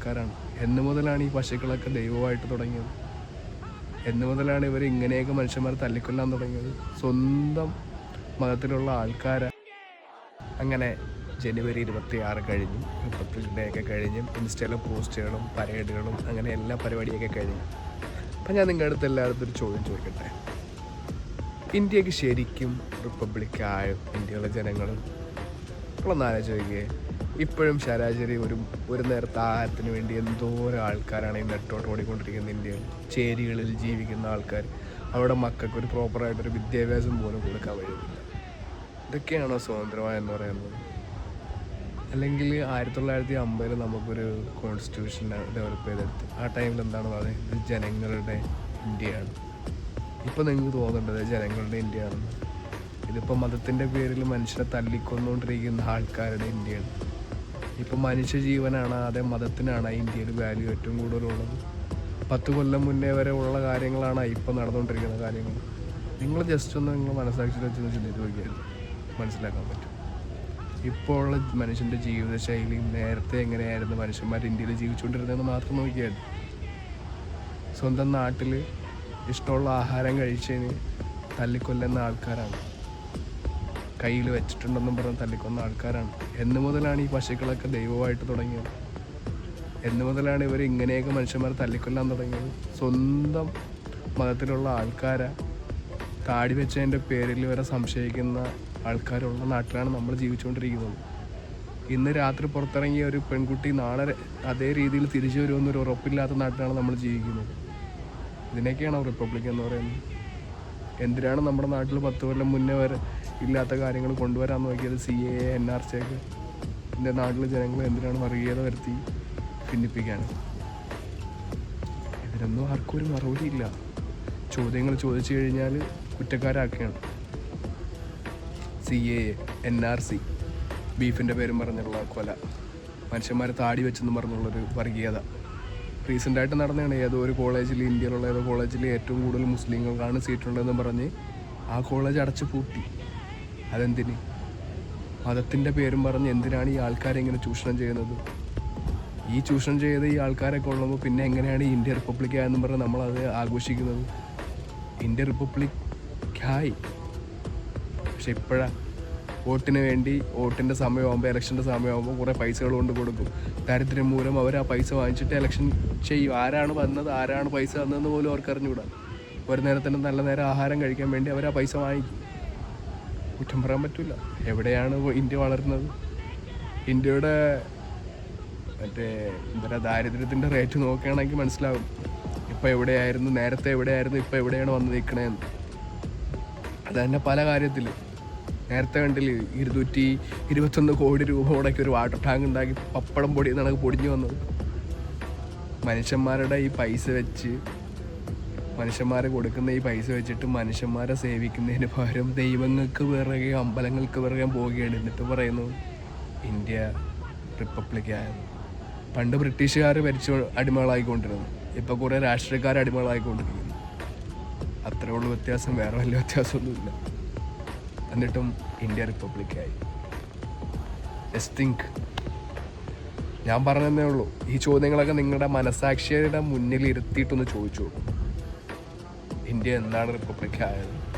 ആൾക്കാരാണ്. എന്ന് മുതലാണ് ഈ പശുക്കളൊക്കെ ദൈവമായിട്ട് തുടങ്ങിയത്. എന്ന് മുതലാണ് ഇവർ ഇങ്ങനെയൊക്കെ മനുഷ്യന്മാരെ തല്ലിക്കൊല്ലാൻ തുടങ്ങിയത്. സ്വന്തം മതത്തിലുള്ള ആൾക്കാരെ. അങ്ങനെ ജനുവരി ഇരുപത്തി ആറ് കഴിഞ്ഞു. മുപ്പത്തി ഒക്കെ കഴിഞ്ഞു. ഇൻസ്റ്റയിലെ പോസ്റ്റുകളും പരേഡുകളും അങ്ങനെ എല്ലാ പരിപാടിയൊക്കെ കഴിഞ്ഞു. അപ്പം ഞാൻ നിങ്ങളുടെ അടുത്ത് എല്ലായിടത്തും ഒരു ചോദ്യം ചോദിക്കട്ടെ? ഇന്ത്യയ്ക്ക് ശരിക്കും റിപ്പബ്ലിക്കായും ഇന്ത്യയിലെ ജനങ്ങളും? നിങ്ങളൊന്ന് ആലോചിക്കുക ഇപ്പോഴും ശരാശരി ഒരു ഒരു നേരത്തെ ആഹാരത്തിന് വേണ്ടി എന്തോരം ആൾക്കാരാണ് ഈ നെട്ടോട്ട് ഓടിക്കൊണ്ടിരിക്കുന്നത് ഇന്ത്യയിൽ. ചേരികളിൽ ജീവിക്കുന്ന ആൾക്കാർ. അവിടെ മക്കൾക്ക് ഒരു പ്രോപ്പറായിട്ടൊരു വിദ്യാഭ്യാസം പോലും കൊടുക്കാൻ കഴിയുന്നില്ല. ഇതൊക്കെയാണോ സ്വതന്ത്രമായ എന്ന് പറയുന്നത്? അല്ലെങ്കിൽ ആയിരത്തി തൊള്ളായിരത്തി അമ്പതിൽ നമുക്കൊരു കോൺസ്റ്റിറ്റ്യൂഷൻ ഡെവലപ്പ് ചെയ്തെടുത്ത്. ആ ടൈമിൽ എന്താണ് പറയുന്നത് ജനങ്ങളുടെ ഇന്ത്യയാണ്. ഇപ്പം നിങ്ങൾക്ക് തോന്നേണ്ടത് ജനങ്ങളുടെ ഇന്ത്യയാണെന്ന് ഇതിപ്പോൾ മതത്തിന്റെ പേരിൽ മനുഷ്യരെ തല്ലിക്കൊന്നുകൊണ്ടിരിക്കുന്ന ആൾക്കാരുടെ ഇന്ത്യയാണ്. ഇപ്പം മനുഷ്യ ജീവനാണ് അതേ മതത്തിനാണ് ഇന്ത്യയിൽ വാല്യൂ ഏറ്റവും കൂടുതലുള്ളത്. പത്ത് കൊല്ലം മുന്നേ വരെ ഉള്ള കാര്യങ്ങളാണ് ഇപ്പം നടന്നുകൊണ്ടിരിക്കുന്ന കാര്യങ്ങൾ. നിങ്ങൾ ജസ്റ്റ് ഒന്ന് നിങ്ങൾ മനസ്സാക്ഷി വെച്ചൊന്ന് ചിന്തിച്ച് നോക്കിയാൽ മനസ്സിലാക്കാൻ പറ്റും. ഇപ്പോൾ ഉള്ള മനുഷ്യന്റെ ജീവിതശൈലി നേരത്തെ എങ്ങനെയായിരുന്നു? മനുഷ്യന്മാർ ഇന്ത്യയിൽ ജീവിച്ചുകൊണ്ടിരുന്നതെന്ന് മാത്രം നോക്കിയാൽ സ്വന്തം നാട്ടിൽ ഇഷ്ടമുള്ള ആഹാരം കഴിച്ചതിന് തല്ലിക്കൊല്ലുന്ന ആൾക്കാരാണ്. കയ്യിൽ വെച്ചിട്ടുണ്ടെന്നും പറഞ്ഞ് തല്ലിക്കൊന്ന ആൾക്കാരാണ്. എന്ന് മുതലാണ് ഈ പശുക്കളൊക്കെ ദൈവമായിട്ട് തുടങ്ങിയത്. എന്ന് മുതലാണ് ഇവർ ഇങ്ങനെയൊക്കെ മനുഷ്യന്മാരെ തല്ലിക്കൊല്ലാൻ തുടങ്ങിയത്. സ്വന്തം മതത്തിലുള്ള ആൾക്കാരെ താടി വെച്ചതിന്റെ പേരിൽ വരെ സംശയിക്കുന്ന ആൾക്കാരുള്ള നാട്ടിലാണ് നമ്മൾ ജീവിച്ചുകൊണ്ടിരിക്കുന്നത്. ഇന്ന് രാത്രി പുറത്തിറങ്ങിയ ഒരു പെൺകുട്ടി നാളെ അതേ രീതിയിൽ തിരിച്ചു വരുമെന്നൊരു ഉറപ്പില്ലാത്ത നാട്ടിലാണ് നമ്മൾ ജീവിക്കുന്നത്. ഇതിനൊക്കെയാണ് റിപ്പബ്ലിക് എന്ന് പറയുന്നത്. എന്തിനാണ് നമ്മുടെ നാട്ടിൽ പത്ത് കൊല്ലം മുന്നേ വരെ ഇല്ലാത്ത കാര്യങ്ങൾ കൊണ്ടുവരാൻ നോക്കിയത് C A N R C ഒക്കെ. എന്റെ നാട്ടിലെ ജനങ്ങൾ എന്തിനാണ് വർഗീയത വരുത്തി ഭിന്നിപ്പിക്കാൻ ഇതിനൊന്നും ആർക്കും ഒരു മറുപടി ഇല്ല. ചോദ്യങ്ങൾ ചോദിച്ചു കഴിഞ്ഞാൽ കുറ്റക്കാരാക്കുകയാണ്. C A N R C ബീഫിന്റെ പേരും പറഞ്ഞുള്ള കൊല. മനുഷ്യന്മാരെ താടി വെച്ചെന്ന് പറഞ്ഞുള്ളൊരു വർഗീയത. റീസെന്റായിട്ട് നടന്നതാണ് ഏതോ ഒരു കോളേജിൽ ഇന്ത്യയിലുള്ള ഏതോ കോളേജിൽ ഏറ്റവും കൂടുതൽ മുസ്ലിങ്ങൾക്കാണ് സീറ്റുള്ളതെന്ന് പറഞ്ഞ് ആ കോളേജ് അടച്ചു പൂട്ടി. അതെന്തിന്? മതത്തിന്റെ പേരും പറഞ്ഞ് എന്തിനാണ് ഈ ആൾക്കാരെ ഇങ്ങനെ ചൂഷണം ചെയ്യുന്നത്? ഈ ചൂഷണം ചെയ്ത് ഈ ആൾക്കാരെ കൊള്ളുമ്പോൾ പിന്നെ എങ്ങനെയാണ് ഇന്ത്യ റിപ്പബ്ലിക് ആയെന്ന് പറഞ്ഞ് നമ്മളത് ആഘോഷിക്കുന്നത്? ഇന്ത്യ റിപ്പബ്ലിക് ആയി. പക്ഷെ ഇപ്പോഴാ വോട്ടിന് വേണ്ടി വോട്ടിന്റെ സമയമാകുമ്പോൾ ഇലക്ഷന്റെ സമയമാകുമ്പോൾ കുറേ പൈസകൾ കൊണ്ട് കൊടുക്കും. ദാരിദ്ര്യം മൂലം അവർ ആ പൈസ വാങ്ങിച്ചിട്ട് ഇലക്ഷൻ ചെയ്യും. ആരാണ് വന്നത് ആരാണ് പൈസ തന്നതെന്ന് പോലും അവർക്ക് അറിഞ്ഞുകൂടാ. ഒരു നേരത്തിന് നല്ല നേരം ആഹാരം കഴിക്കാൻ വേണ്ടി അവർ ആ പൈസ വാങ്ങിക്കും. കുറ്റം പറയാൻ പറ്റില്ല എവിടെയാണ് ഇന്ത്യ വളരുന്നത്? ഇന്ത്യയുടെ മറ്റേ എന്താ പറയുക ദാരിദ്ര്യത്തിന്റെ റേറ്റ് നോക്കുകയാണെങ്കിൽ മനസ്സിലാവും. ഇപ്പോൾ എവിടെയായിരുന്നു നേരത്തെ എവിടെയായിരുന്നു ഇപ്പോൾ എവിടെയാണ് വന്ന് നിൽക്കണേന്ന് അത് തന്നെ പല കാര്യത്തിൽ നേരത്തെ കണ്ടില്ലേ ഇരുന്നൂറ്റി ഇരുപത്തൊന്ന് കോടി രൂപ മുടക്കി ഒരു വാട്ടർ ടാങ്ക് ഉണ്ടാക്കി പപ്പടം പൊടി എന്നാണ് പൊടിഞ്ഞു വന്നത്. മനുഷ്യന്മാരുടെ ഈ പൈസ വെച്ച് മനുഷ്യന്മാരെ കൊടുക്കുന്ന ഈ പൈസ വെച്ചിട്ട് മനുഷ്യന്മാരെ സേവിക്കുന്നതിന് പകരം ദൈവങ്ങൾക്ക് പിറകെ അമ്പലങ്ങൾക്ക് പിറകെ പോവുകയാണ് എന്നിട്ട് പറയുന്നു ഇന്ത്യ റിപ്പബ്ലിക് ആയത് പണ്ട് ബ്രിട്ടീഷുകാർ ഭരിച്ചു അടിമകളായിക്കൊണ്ടിരുന്നു. ഇപ്പോൾ കുറേ രാഷ്ട്രീയക്കാർ അടിമകളായിക്കൊണ്ടിരിക്കുന്നു. അത്രേ ഉള്ളൂ വ്യത്യാസം വേറെ വലിയ വ്യത്യാസമൊന്നുമില്ല. എന്നിട്ടും ഇന്ത്യ റിപ്പബ്ലിക്കായി. എസ് തിങ്ക് ഞാൻ പറഞ്ഞതേ ഉള്ളൂ ഈ ചോദ്യങ്ങളൊക്കെ നിങ്ങളുടെ മനസാക്ഷിയുടെ മുന്നിൽ ഇരുത്തിയിട്ടൊന്ന് ചോദിച്ചു ഇന്ത്യ എന്താണ് റിപ്പബ്ലിക് ആയത്